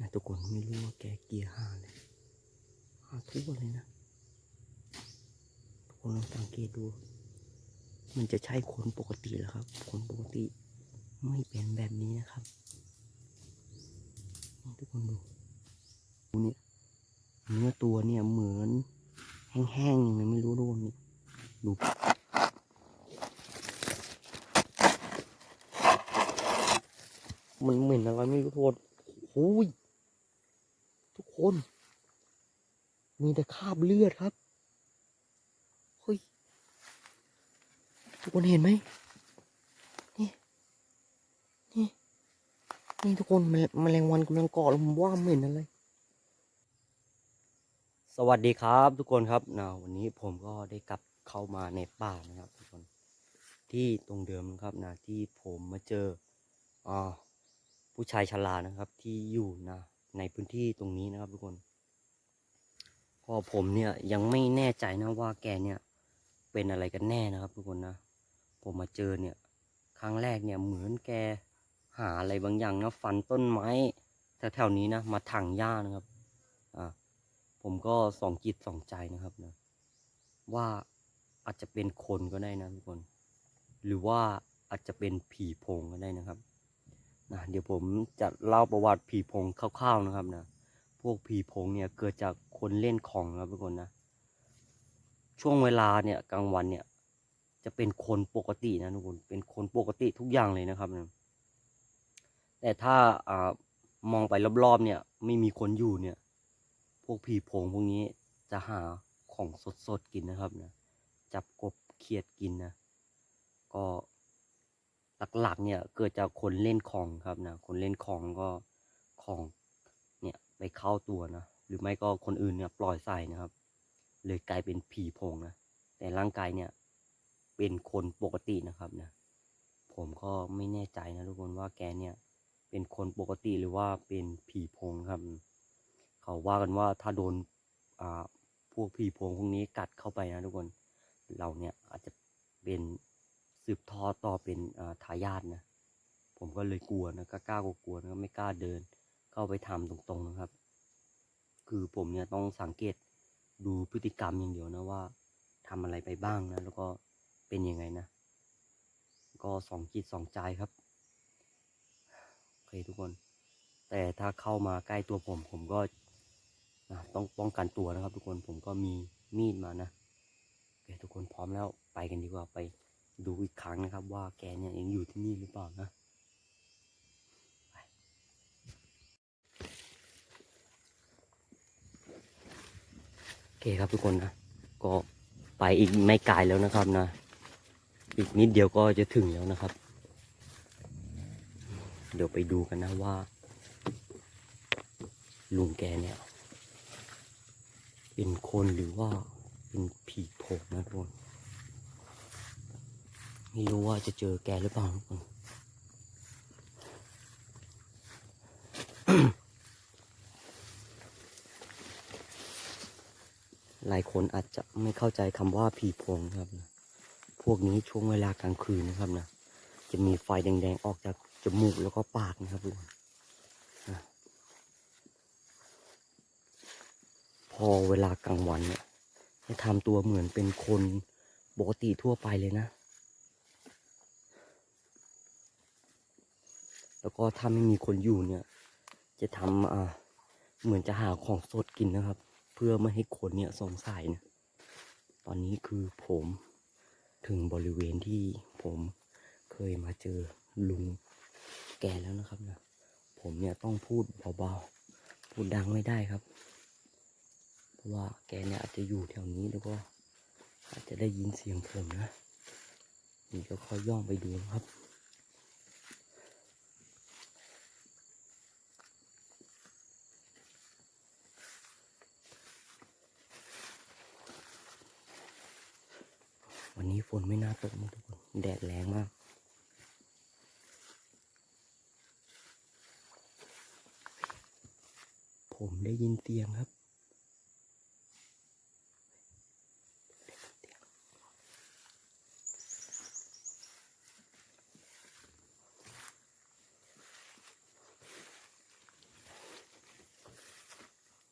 นะทุกคนไม่รู้ว่าแกเกียร์ห้าเลยห้าทุกวันเลยนะ ทุกคนลองสังเกตดู มันจะใช่คนปกติเหรอครับ คนปกติไม่เป็นแบบนี้นะครับ ทุกคนดูดูเนี่ยเนื้อตัวเนี่ยเหมือนแห้งๆยังไงไม่รู้ทุกคนนี่ดูมันเหม็นอะไรไม่รู้โทุกคนโอ้ย คนมีแต่คราบเลือดครับเฮ้ยทุกคนเห็นไหมนี่นี่นี่ทุกคนแมแมลงวันกำลังเกาะลมว่าเหม็นอะไรสวัสดีครับทุกคนครับนะวันนี้ผมก็ได้กลับเข้ามาในป่านะครับทุกคนที่ตรงเดิมนะครับนะที่ผมมาเจออ่าผู้ชายชรานะครับที่อยู่นะ ในพื้นที่ตรงนี้นะครับทุกคนก็ผมเนี่ยยังไม่แน่ใจนะว่าแกเนี่ยเป็นอะไรกันแน่นะครับ ทุกคนนะ ผมมาเจอเนี่ย ครั้งแรกเนี่ยเหมือนแกหาอะไรบางอย่างนะฟันต้นไม้แถวๆนี้นะมาถังหญ้านะครับ อ่า ผมก็สองจิตสองใจนะครับนะว่าอาจจะเป็นคนก็ได้นะทุกคน หรือว่าอาจจะเป็นผีโพงก็ได้นะครับ นะเดี๋ยวผมจะเล่าประวัติผีพงคร่าวๆนะครับนะพวกผีพงเนี่ยเกิดจากคนเล่นของนะครับทุกคนนะ ช่วงเวลาเนี่ยกลางวันเนี่ย จะเป็นคนปกตินะทุกคนเป็นคนปกติทุกอย่างเลยนะครับนะแต่ถ้าอ่ามองไปรอบๆเนี่ย ไม่มีคนอยู่เนี่ย พวกผีพงพวกนี้จะหาของสดๆกินนะครับนะจับกบเขียดกินนะ ก็ หลักๆเนี่ยเกิดจากคนเล่นของครับนะคนเล่นของก็ของเนี่ยไปเข้าตัวนะหรือไม่ก็คนอื่นเนี่ยปล่อยใส่นะครับ เลยกลายเป็นผีพงนะแต่ร่างกายเนี่ยเป็นคนปกตินะครับนะผมก็ไม่แน่ใจนะทุกคนว่าแกเนี่ยเป็นคนปกติหรือว่าเป็นผีพงครับ เขาว่ากันว่าถ้าโดนอ่าพวกผีพงพวกนี้กัดเข้าไปนะทุกคนเราเนี่ยอาจจะเป็น สืบทอดต่อเป็นาทายาทนะ ผมก็เลยกลัวนะก็กล้ากลัวๆนะไม่กล้าเดิน เข้าไปทำตรงๆนะครับ คือผมเนี่ยต้องสังเกตดูพฤติกรรมอย่างเดียวนะว่าทำอะไรไปบ้างนะ แล้วก็เป็นยังไงนะ ก็สองจิตสองใจครับโอเคทุกคน แต่ถ้าเข้ามาใกล้ตัวผม ผมก็ต้องป้องกันตัวนะครับ ทุกคนผมก็มีมีดมานะโอเคทุกคนพร้อมแล้วไปกันดีกว่าไป ดูอีกครั้งนะครับ ว่าแกเนี่ยยังอยู่ที่นี่หรือเปล่านะโอเคครับทุกคนนะ ก็ไปอีกไม่ไกลแล้วนะครับนะ อีกนิดเดียวก็จะถึงแล้วนะครับ เดี๋ยวไปดูกันนะว่า ลุงแกเนี่ย เป็นคนหรือว่าเป็นผีโผงนะทุกคน ไม่รู้ว่าจะเจอแกหรือเปล่าทุกคนหลายคนอาจจะไม่เข้าใจคำว่าผีโพงครับนะพวกนี้ช่วงเวลากลางคืนนะครับนะ จะมีไฟแดงๆ ออกจากจมูกแล้วก็ปากนะครับทุกคนพอเวลากลางวันเนี่ยจะทำตัวเหมือนเป็นคนปกติทั่วไปเลยนะ แล้วก็ถ้าไม่มีคนอยู่เนี่ย จะทำอ่าเหมือนจะหาของสดกินนะครับ เพื่อไม่ให้คนเนี่ยสงสัยนะตอนนี้คือผมถึงบริเวณที่ผมเคยมาเจอลุงแกแล้วนะครับนะผมเนี่ยต้องพูดเบาๆพูดดังไม่ได้ครับ เพราะว่าแกเนี่ยอาจจะอยู่แถวนี้แล้วก็อาจจะได้ยินเสียงผมนะนี่ก็ค่อยย่องไปดูนะครับ วันนี้ฝนไม่น่าตกนะทุกคน แดดแรงมากผมได้ยินเสียงครับ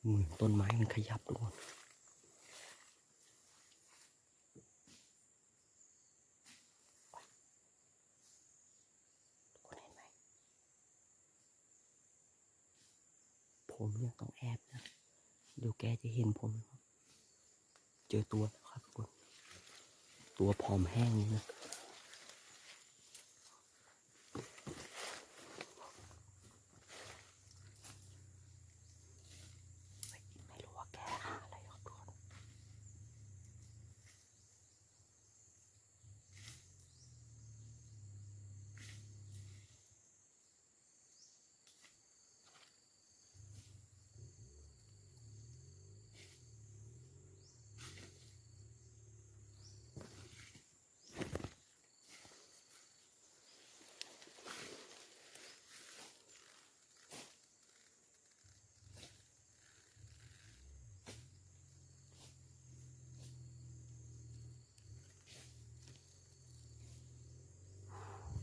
เหมือนต้นไม้มันขยับทุกคนทุกคนเห็นไหม ผมเนี่ยต้องแอบนะ เดี๋ยวแกจะเห็นผมนะครับ เจอตัวครับทุกคนตัวผอมแห้งเลยนะ ไม่ไม่รู้ว่าแกหาอะไรครับทุกคน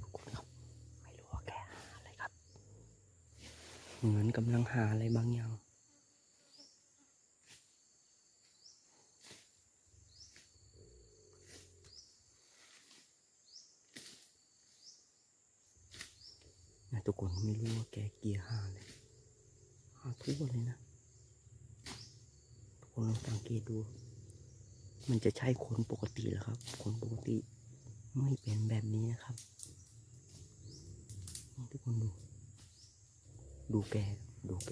ทุกคนครับ ไม่รู้ว่าแกหาอะไรครับ เหมือนกำลังหาอะไรบางอย่าง นะทุกคนไม่รู้ว่าแกเกียร์หาอะไรหาทั่วเลยนะ ทุกคนลองสังเกตดู มันจะใช่คนปกติเหรอครับ คนปกติไม่เป็นแบบนี้นะครับ ทุกคนดู ดูแกดูแก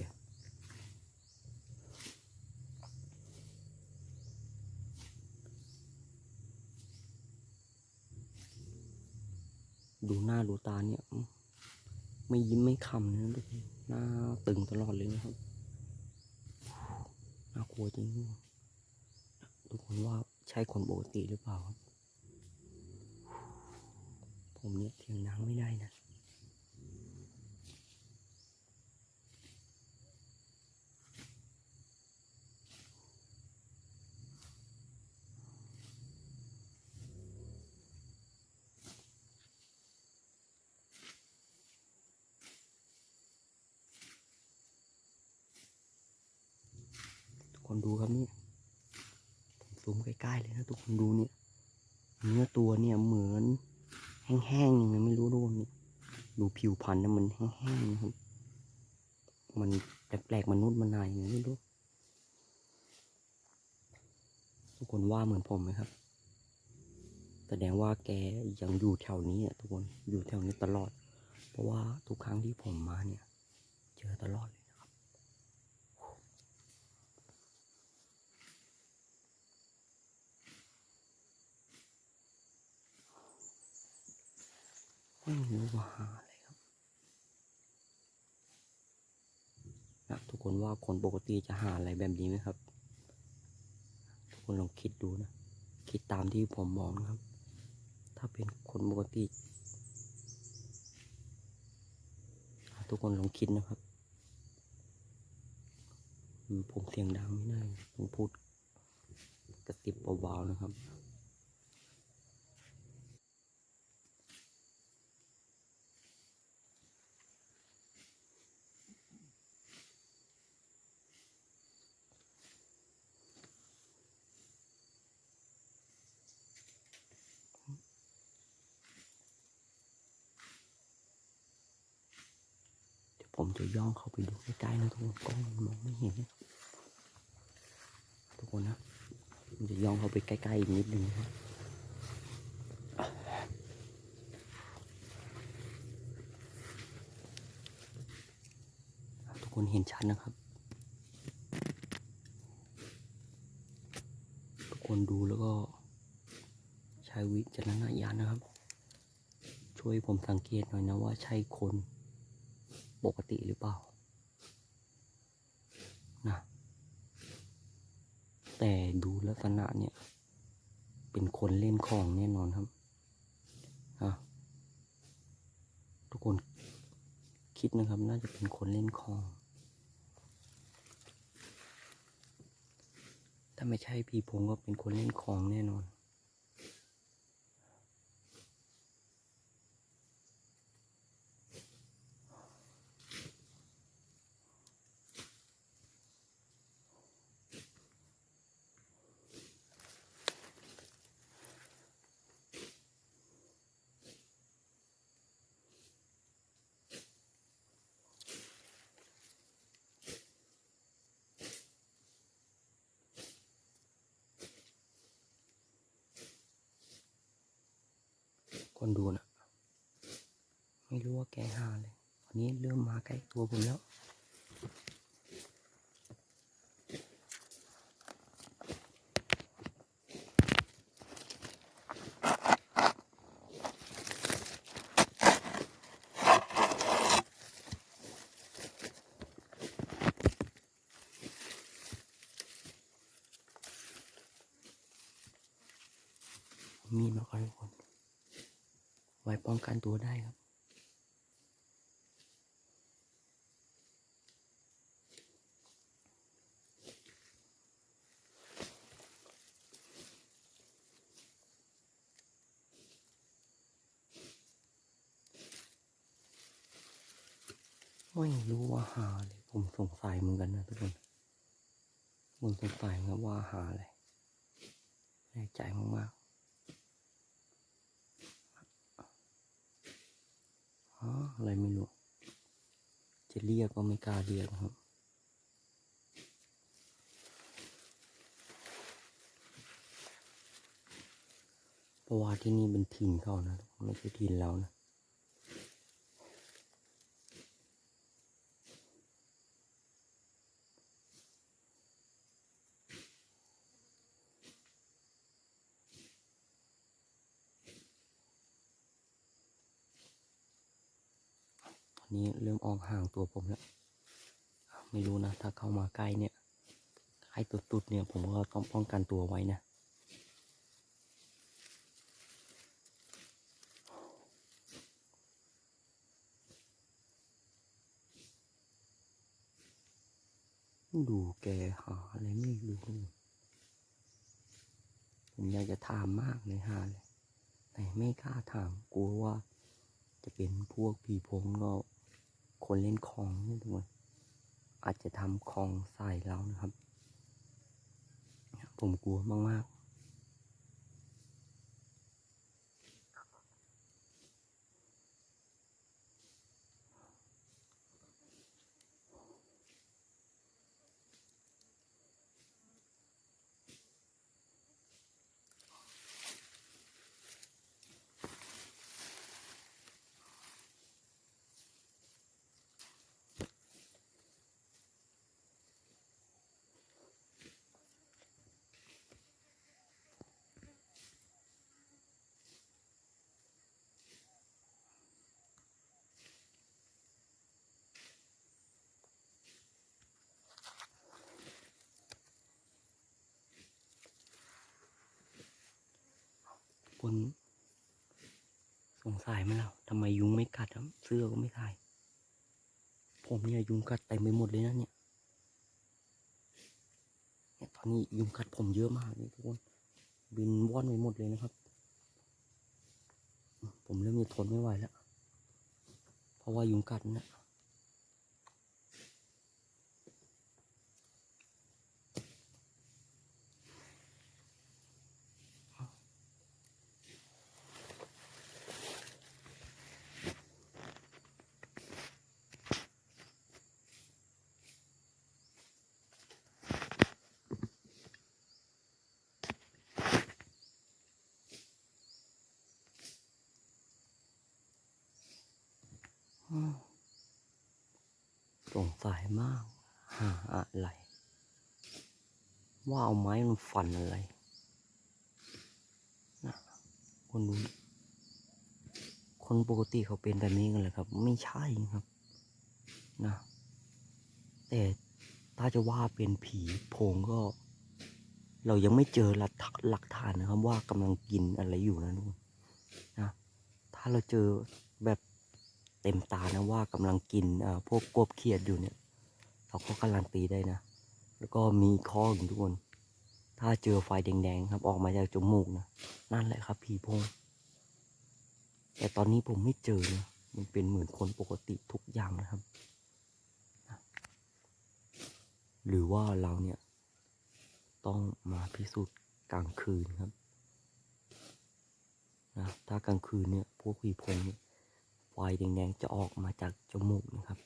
ดูหน้าดูตาเนี่ย ไม่ยิ้มไม่ขำนะทุกคนหน้าตึงตลอดเลยนะครับน่ากลัวจริงทุกคนว่าใช่คนปกติหรือเปล่าครับผมเนี่ยเสียงดังไม่ได้นะ ดูครับนี่ผมซูมใกล้ๆเลยนะทุกคนดูเนี่ย เนื้อตัวเนี่ยเหมือนแห้งๆยังไงไม่รู้ทุกคนนี่ดูผิวพรรณนะมันแห้งๆนะครับ มันแปลกๆมนุษย์มันนายยังไงไม่รู้ทุกคนว่าเหมือนผมไหมครับ แสดงว่าแกยังอยู่แถวนี้อะทุกคนอยู่แถวนี้ตลอด เพราะว่าทุกครั้งที่ผมมาเนี่ย เจอตลอดเลยนะครับ ไม่รู้ว่าหาอะไรครับนะทุกคนว่าคนปกติจะหาอะไรแบบนี้ไหมครับ ทุกคนลองคิดดูนะ คิดตามที่ผมมองนะครับ ถ้าเป็นคนปกติ ทุกคนลองคิดนะครับอืมผมเสียงดังไม่ได้ต้องพูดกระติบเบาๆนะครับ จะย่องเข้าไปดูใกล้ๆนะทุกคนกล้องมันมองไม่เห็นนะทุกคนนะผมจะย่องเข้าไปใกล้ๆอีกนิดนึงนะทุกคนเห็นชัดนะครับ ทุกคนดูแล้วก็ใช้วิจารณญาณนะครับ ช่วยผมสังเกตหน่อยนะว่าใช่คน ปกติหรือเปล่านะแต่ดูลักษณะเนี่ย เป็นคนเล่นของแน่นอนครับนะทุกคนคิดนะครับ น่าจะเป็นคนเล่นของถ้าไม่ใช่พี่พงก็เป็นคนเล่นของแน่นอน คนดูนะไม่รู้ว่าแกหาเลยตอนนี้เริ่มมาใกล้ตัวผมแล้วมีดมาก่อนทุกคน ไว้ป้องกันตัวได้ครับ ไม่รู้ว่าหาอะไรผมสงสัยเหมือนกันนะทุกคนผมสงสัยเหมือนกันว่าหาอะไรแน่ใจมากๆ อ๋ออะไรไม่รู้ จะเรียกก็ไม่กล้าเรียกครับเพราะว่าที่นี่เป็นถิ่นเขานะ ไม่ใช่ถิ่นเรานะ ต อนนี้เริ่มออกห่างตัวผมแล้ว ไม่รู้นะ ถ้าเข้ามาใกล้เนี่ยใกล้ตุดๆเนี่ยผมก็ต้องป้องกันตัวไว้นะดูแกหาอะไรไม่รู้ ผมอยากจะถามมากเลยหาเลยแต่ไม่กล้าถามกลัวว่า จะเป็นพวกผีโพงก็ คนเล่นของนี่ทุกคนอาจจะทำของใส่เรานะครับ ผมกลัวมากๆ คนสงสัยไหมล่ะทำไมยุงไม่กัดครับเสื้อก็ไม่ถ่าย ผมเนี่ยยุงกัดเต็มไปหมดเลยนะเนี่ยเนี่ยตอนนี้ยุงกัดผมเยอะมากเลยทุกคนบินว่อนไปหมดเลยนะครับ ผมเริ่มจะทนไม่ไหวแล้ว เพราะว่ายุงกัดนะ สงสัยมากหาอะไร ว่าเอาไม้มันฟันอะไรนะคนดูคนปกติเขาเป็นแบบนี้กันเลยครับ ไม่ใช่ครับ นะ แต่ถ้าจะว่าเป็นผีโพงก็ เรายังไม่เจอหลักหลักฐานนะครับ ว่ากำลังกินอะไรอยู่นะทุกคนนะ ถ้าเราเจอแบบ เต็มตานะว่ากำลังกินพวกกบเขียดอยู่เนี่ย เราก็การันตีได้นะ แล้วก็มีข้อหนึ่ทุกคน ถ้าเจอไฟแดงๆครับออกมาจากจมูกนะนั่นแหละครับผีโพง แต่ตอนนี้ผมไม่เจอนะมันเป็นเหมือนคนปกติทุกอย่างนะครับ หรือว่าเราเนี่ย ต้องมาพิสูจน์กลางคืนครับนะถ้ากลางคืนเนี่ยพวกผีโพงเนี่ย ไฟแดงๆจะออกมาจากจมูกนะครับ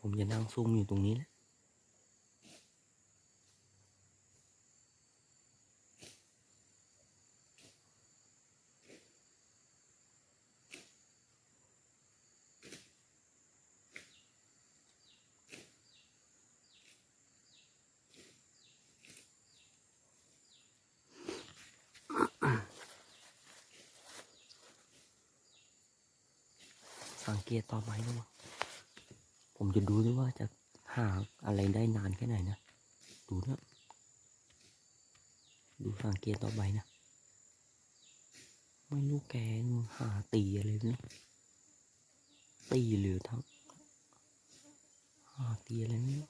ผมจะนั่งซุ่มอยู่ตรงนี้แหละ สังเกตต่อไปนะวะผมจะดูด้วยว่าจะหาอะไรได้นานแค่ไหนนะ ดูนะ ดูสังเกตต่อไปนะ ไม่รู้แกหาตีอะไรไม่รู้ตีหรือทั้งหาตีอะไรไม่รู้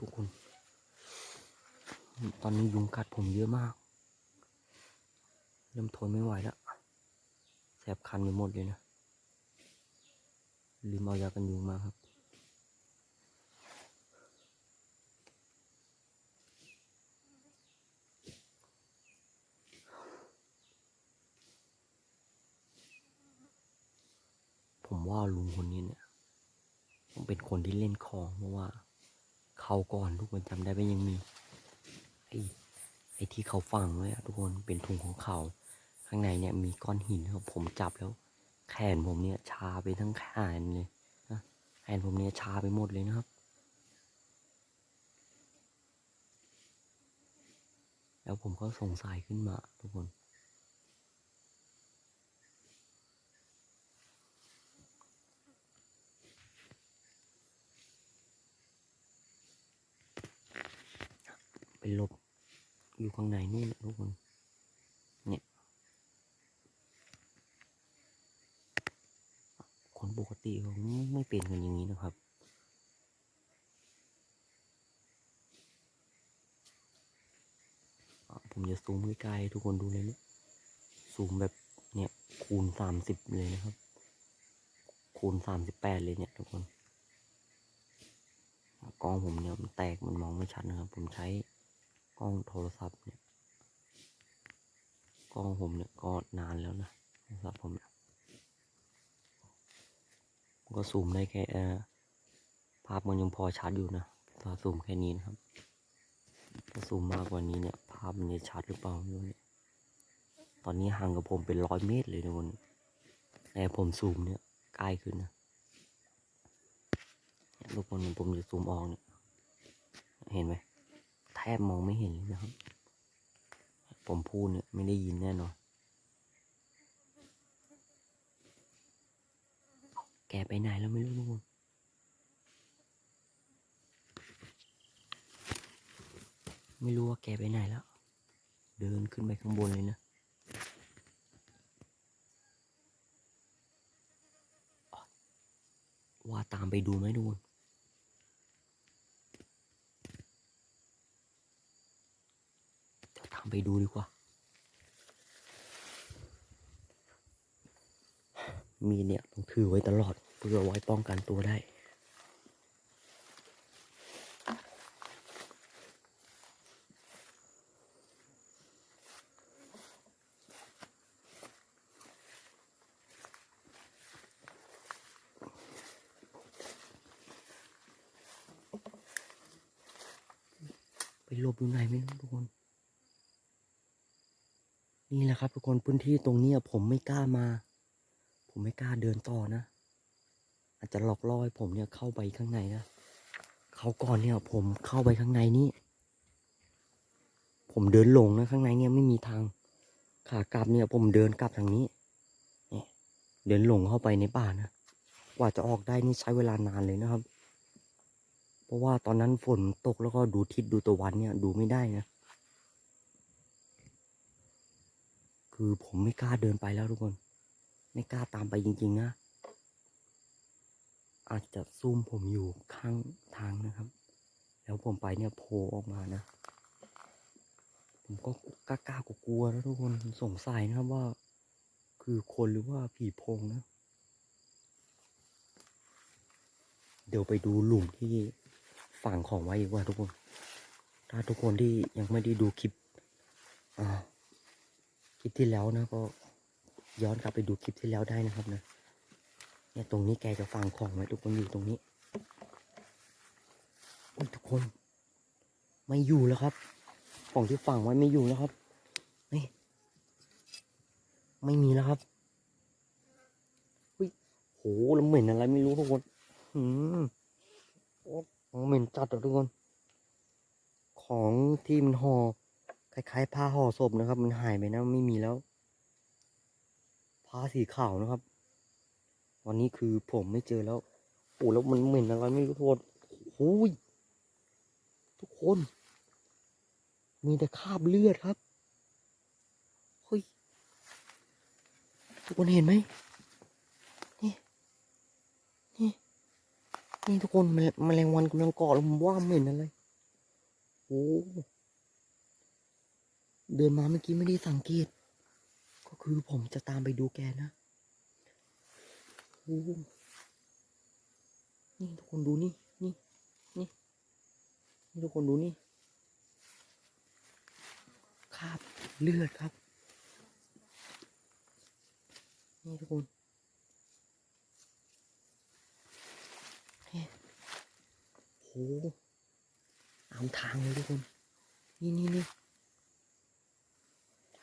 ทุกคน ตอนนี้ยุงกัดผมเยอะมาก เริ่มทนไม่ไหวแล้วแสบคันไปหมดเลยนะ ลืมเอายากันยุงมาครับผมว่าลุงคนนี้เนี่ยต้องเป็นคนที่เล่นของเพราะว่า เขาก่อนทุกคนจำได้ไหมยังมีไอ้ไอ้ที่เขาฝังไว้ทุกคนเป็นถุงของเขาข้างในเนี่ยมีก้อนหินครับผมจับแล้ว แขนผมเนี่ยชาไปทั้งแขนเลยนะแขนผมเนี่ยชาไปหมดเลยนะครับ แล้วผมก็สงสัยขึ้นมาทุกคน ไปหลบอยู่ข้างในนู่นะทุกคนเนี่ยคนปกติเขาไม่เป็นกันอย่างนี้นะครับผมจะซูมใกล้ๆทุกคนดูเลยนะซูมแบบเนี่ยคูณสามสิบเลยนะครับ คูณสามสิบแปดเลยเนี่ยทุกคนกล้องผมเนี่ยมันแตกมันมองไม่ชัดนะครับ ผมใช้ กล้องโทรศัพท์เนี่ยกล้องผมเนี่ยก็นานแล้วนะโทรศัพท์ผมเนี่ยก็ซูมได้แค่ภาพมันยังพอชัดอยู่นะถ้าซูมแค่นี้นะครับถ้าซูมมากกว่านี้เนี่ย ภาพมันจะชัดหรือเปล่าไม่รู้เนี่ยตอนนี้ห่างกับผมเป็นร้อยเมตรเลยทุกคนแต่ผมซูมเนี่ยใกล้ขึ้นนะทุกคนผมจะซูมออกเนี่ยเห็นไหม บมองไม่เห็นเลยนะครับ ผมพูดเนี่ยไม่ได้ยินแน่นอน แกไปไหนแล้วไม่รู้ทุกคนไม่รู้ว่าแกไปไหนแล้ว เดินขึ้นไปข้างบนเลยนะว่าตามไปดูไหมทุกคน เดี๋ยวตาม ไปดูดีกว่า มีเนี่ยต้องถือไว้ตลอดเพื่อไว้ป้องกันตัวได้ ไปหลบอยู่ไหนไม่รู้ทุกคน นี่แหละครับทุกคนพื้นที่ตรงนี้ผมไม่กล้ามา ผมไม่กล้าเดินต่อนะ อาจจะหลอกล่อให้ผมเนี่ยเข้าไปข้างในนะเขาก่อนเนี่ยผมเข้าไปข้างในนี้ผมเดินหลงนะข้างในเนี่ยไม่มีทางขากลับเนี่ยผมเดินกลับทางนี้เนี่ยเดินหลงเข้าไปในป่านะกว่าจะออกได้นี่ใช้เวลานานเลยนะครับ เพราะว่าตอนนั้นฝนตกแล้วก็ดูทิศดูตะวันเนี่ยดูไม่ได้นะ คือผมไม่กล้าเดินไปแล้วทุกคน ไม่กล้าตามไปจริง ๆ นะ อาจจะซุ่มผมอยู่ข้างทางนะครับ แล้วผมไปเนี่ยโผล่ออกมานะ ผมก็กล้ากล้ากลัวนะทุกคนสงสัยนะครับว่า คือคนหรือว่าผีโพงนะ เดี๋ยวไปดูหลุมที่ฝั่งของไว้ดีกว่าทุกคน ถ้าทุกคนที่ยังไม่ได้ดูคลิปอ่า ลิปที่แล้วนะก็ย้อนกลับไปดูคลิปที่แล้วได้นะครับนะเนี่ยตรงนี้แกจะฝังของไว้ทุกคนอยู่ตรงนี้โอ้ยทุกคน ไม่อยู่แล้วครับ ของที่ฝังไว้ไม่อยู่แล้วครับนี่ไม่มีแล้วครับอุ้ยโหแล้วเหม็นอะไรไม่รู้ทุกคนหืมโอ้เหม็นจัดอะทุกคน ของที่มันห่อ คล้ายๆผ้าห่อศพนะครับ มันหายไปนะไม่มีแล้ว ผ้าสีขาวนะครับ วันนี้คือผมไม่เจอแล้วโอ้แล้วมันเหม็นอะไรไม่รู้ทุกคนโอ้ยทุกคน มีแต่คราบเลือดครับเฮ้ยทุกคนเห็นไหมนี่นี่นี่ทุกคนแมลแมลงวันกำลังเกาะล้วผมว่าเหม็นอะไรโอ้ เดินมาเมื่อกี้ไม่ได้สังเกต ก็คือผมจะตามไปดูแกนะโอ้นี่ทุกคนดูนี่ นี่ นี่ นี่ทุกคนดูนี่คราบเลือดครับ นี่ทุกคนนี่โหตามทางเลยทุกคน นี่นี่นี่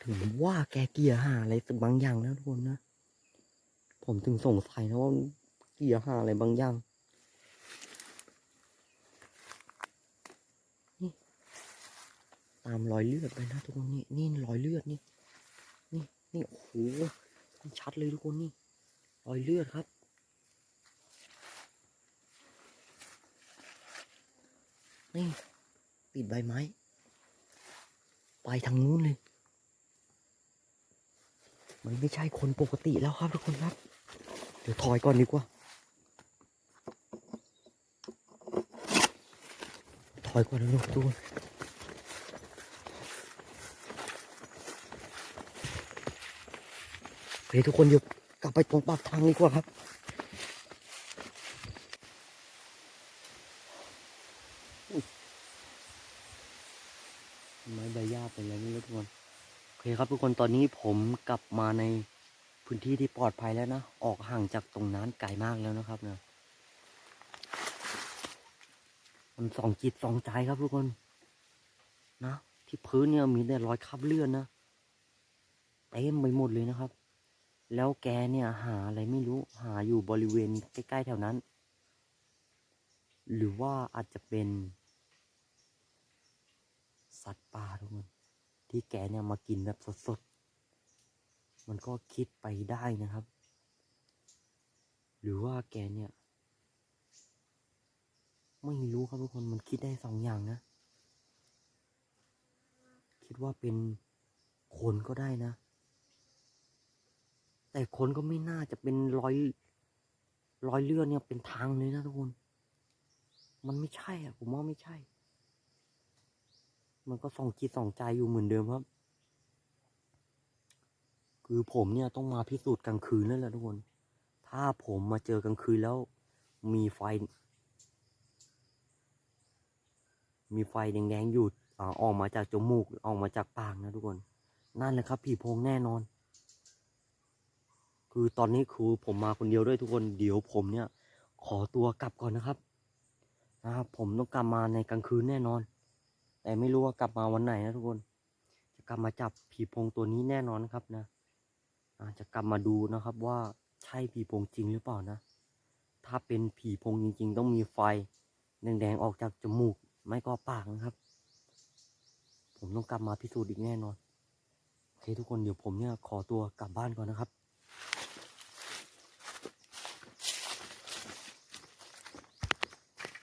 ถึงว่าแกเกลียหาอะไรสักบางอย่างนะทุกคนนะ ผมถึงสงสัยนะว่าเกลียหาอะไรบางอย่างนี่ตามรอยเลือดไปนะทุกคนนี่นี่รอยเลือดนี่ นี่นี่โอ้โหชัดเลยทุกคนนี่ รอยเลือดครับนี่ติดใบไม้ ไปทางนู้นเลย มันไม่ใช่คนปกติแล้วครับทุกคนครับ เดี๋ยวถอยก่อนดีกว่า ถอยก่อนนะลูกทุกคนเฮ้ยทุกคนเดี๋ยวกลับไปตรงปากทางดีกว่าครับ ไม้ใบหญ้าเป็นอะไรไม่รู้ทุกคน โอเคครับทุกคนตอนนี้ผมกลับมาในพื้นที่ที่ปลอดภัยแล้วนะ ออกห่างจากตรงนั้นไกลมากแล้วนะครับเนะมันสองจิตสองใจครับทุกคน นะ ที่พื้นเนี่ยมีแต่รอยคราบเลือดนะเต็มไปหมดเลยนะครับ แล้วแกเนี่ยหาอะไรไม่รู้หาอยู่บริเวณใกล้ๆแถวนั้น หรือว่าอาจจะเป็น สัตว์ป่าทุกคน ที่แกเนี่ยมากินแบบสดๆ มันก็คิดไปได้นะครับ หรือว่าแกเนี่ย ไม่รู้ครับทุกคนมันคิดได้สองอย่างนะ คิดว่าเป็นคนก็ได้นะ แต่คนก็ไม่น่าจะเป็นรอยรอยเลือดเนี่ยเป็นทางเลยนะทุกคน มันไม่ใช่อะ ผมว่าไม่ใช่ มันก็ส่องจิตส่องใจอยู่เหมือนเดิมครับ คือผมเนี่ยต้องมาพิสูจน์กลางคืนนั่นแหละทุกคน ถ้าผมมาเจอกลางคืนแล้ว มีไฟ มีไฟแดงๆอยู่อ่าออกมาจากจมูกออกมาจากปากนะทุกคน นั่นแหละครับ ผีโพงแน่นอน คือตอนนี้คือผมมาคนเดียวด้วยทุกคนเดี๋ยวผมเนี่ย ขอตัวกลับก่อนนะครับนะครับผมต้องกลับมาในกลางคืนแน่นอน แต่ไม่รู้ว่ากลับมาวันไหนนะทุกคน จะกลับมาจับผีพงตัวนี้แน่นอนครับนะอาจะกลับมาดูนะครับว่าใช่ผีพงจริงหรือเปล่านะ ถ้าเป็นผีพงจริง ๆ ต้องมีไฟแดงๆออกจากจมูกไม่ก็ปากนะครับ ผมต้องกลับมาพิสูจน์อีกแน่นอนโอเคทุกคนเดี๋ยวผมเนี่ยขอตัวกลับบ้านก่อนนะครับ